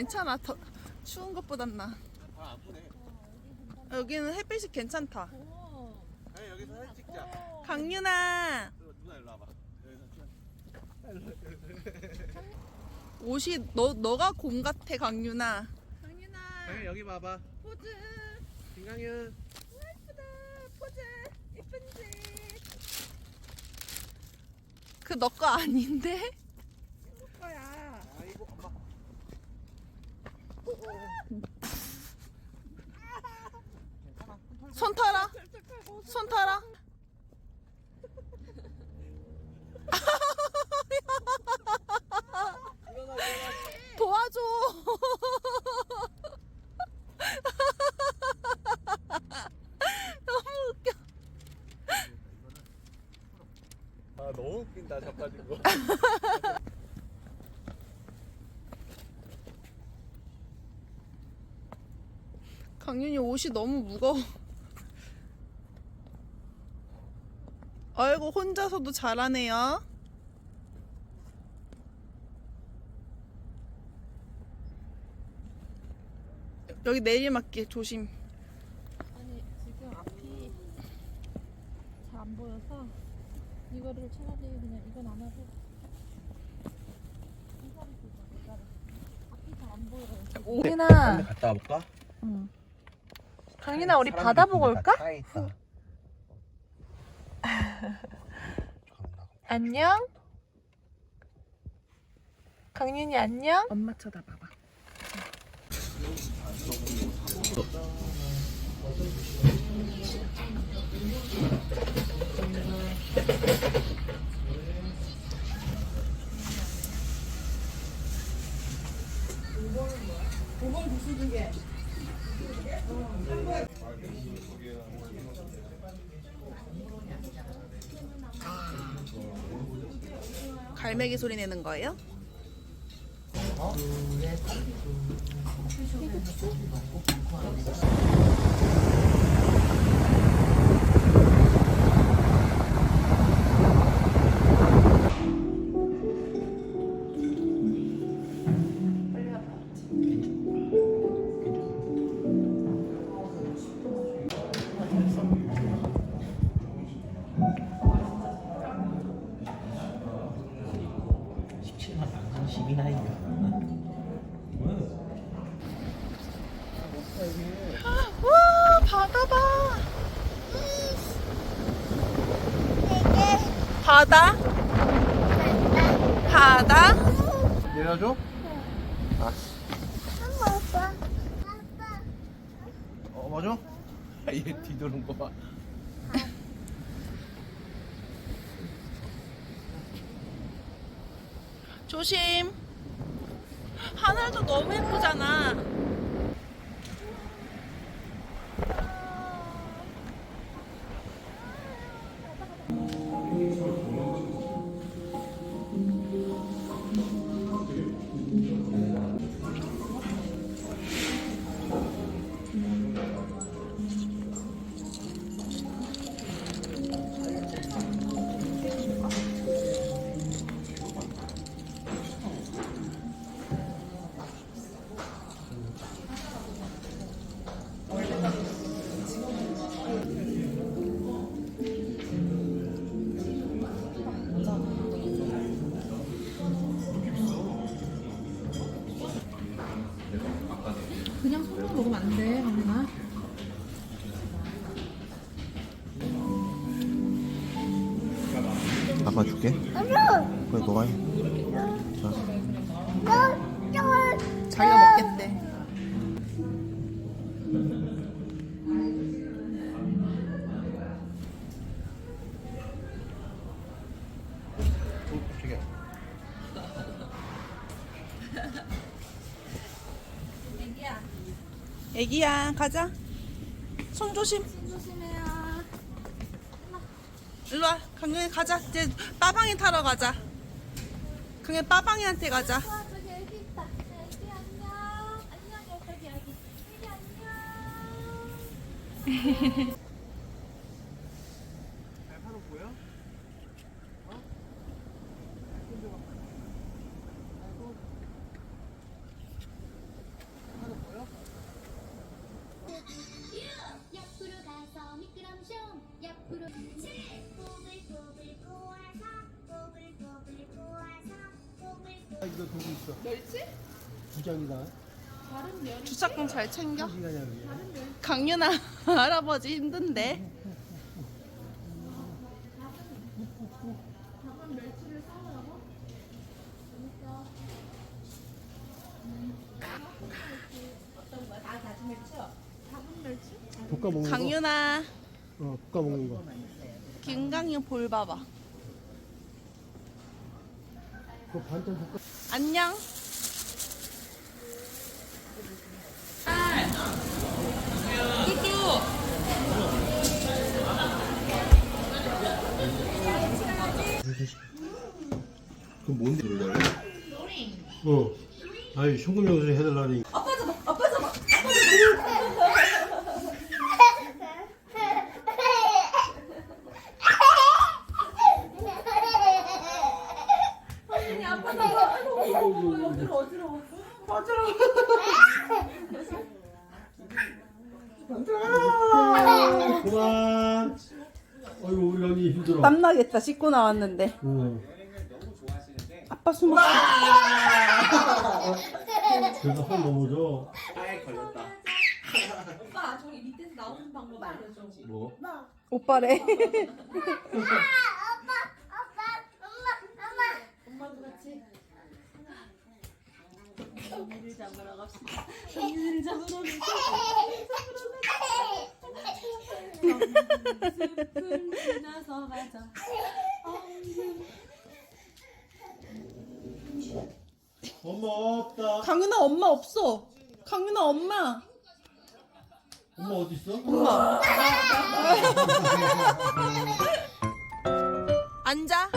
괜찮아. 더 추운 것보단 나. 아 아프네. 여기는 햇빛이 괜찮다. 아니 여기서 사진 찍자. 강윤아, 누나 일로 와봐. 여기서 찍자. 옷이 너 너가 곰 같아, 강윤아. 강윤아, 여기 봐봐. 포즈. 김강현. 예쁘다. 포즈. 예쁜지. 그 너 거 아닌데? 거야. 아이고 엄마. 손 타라. 손 타라. 도와줘. 너무 웃겨. 아 너무 웃긴다 저까진 거. 강윤이 옷이 너무 무거워. 아이고 혼자서도 잘하네요. 여기 내리막길 조심. 아니 지금 앞이 잘 안 보여서 이거를 차라리 그냥 이건 안 하고 이거를 보자 이거를 앞이 잘 안 보여요 오. 강인아 갔다 와볼까? 응. 강인아 우리 바다 보고 올까? 안녕 강윤이 안녕 엄마 쳐다봐봐. 갈매기 소리 내는 거예요? 바다 봐. 바다? 바다? 내려줘? 알았어. 어 맞아? 얘 뒤도는 거 봐. 조심. 하늘도 너무 예쁘잖아. 먹으면 안 돼 강윤아 아빠 줄게. 그래 너가 해. 자기가 먹겠대. 애기야, 가자. 손 조심. 조심해요 일로 와. 강경이 가자. 이제 빠방이 타러 가자. 그냥 빠방이한테 가자. 와 저기 애기 있다 애기 안녕 안녕 여기 여기 애기 안녕 이거 거기 있어. 멸치? 두 장이다. 다른 멸치? 주차권 잘 챙겨. 시간이야 그게. 강윤아 할아버지 힘든데. 작은 멸치를 사오라고? 그러니까 어떤 거야? 다 작은 멸치요? 작은 멸치? 볶아 먹는 거. 강윤아 어, 볶아 먹는 거. 김강윤 볼 봐봐. 그 반찬 볶아. 안녕. 그럼 뭔데 놀래? 어. 아니 소금 요리 해달라니. 그만. 어이구 우리 언니 힘들어. 땀 나겠다 씻고 나왔는데. 어. 아빠 숨었어. 그래서 한 넘어져. 아예 걸렸다. 오빠 저기 밑에서 나오는 방법 알려줘. 뭐? 오빠래. 엄마도 같이. 경리를 잡으러 갑시다. 경리를 잡으러 지나서 가자. 엄마 없다. 강윤아 엄마 없어. 강윤아 엄마. 엄마 어디 있어? 엄마. 앉아.